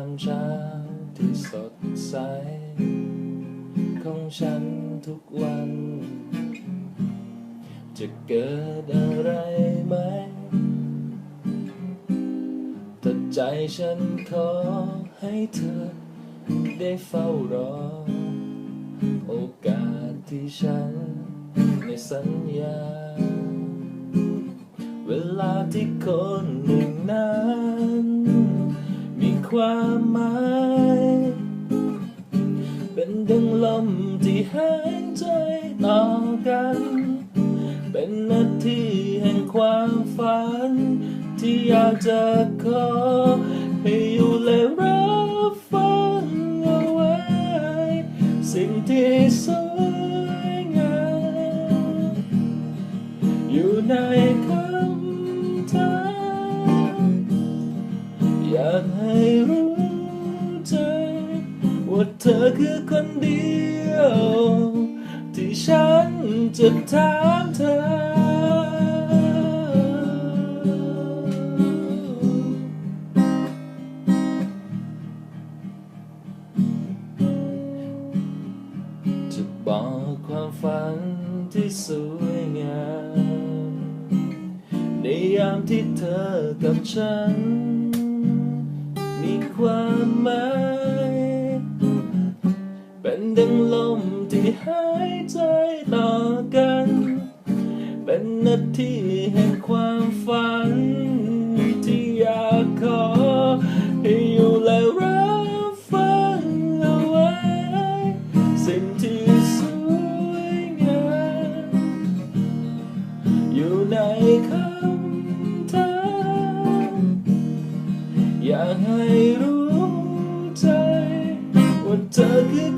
ามเช้าที่สดใส ของฉันทุกวัน จะเกิดอะไรไหมแต่ใจฉันขอให้เธอได้เฝ้ารอ โอกาสที่ฉันในสัญญา เวลาที่คนหนึ่งนั้น ความหมาย เป็นดังลมที่หายใจต่อกัน เป็นนาทีแห่งความฝัน ที่อยากจะขอให้อยู่และรับฟังเอาไว้ สิ่งที่สวยงามอยู่ใน ให้รู้ใจว่าเธอคือคนเดียว ที่ฉันจะถามเธอ จะบอกความฝันที่สวยงามในยามที่เธอกับฉัน หายใจต่อกัน เป็นนาทีแห่งความฝัน ที่อยากขอให้อยู่และรับฟังเอาไว้ สิ่งที่สวยงามอยู่ในคำถามอยากให้รู้ใจ ว่าเธอคือ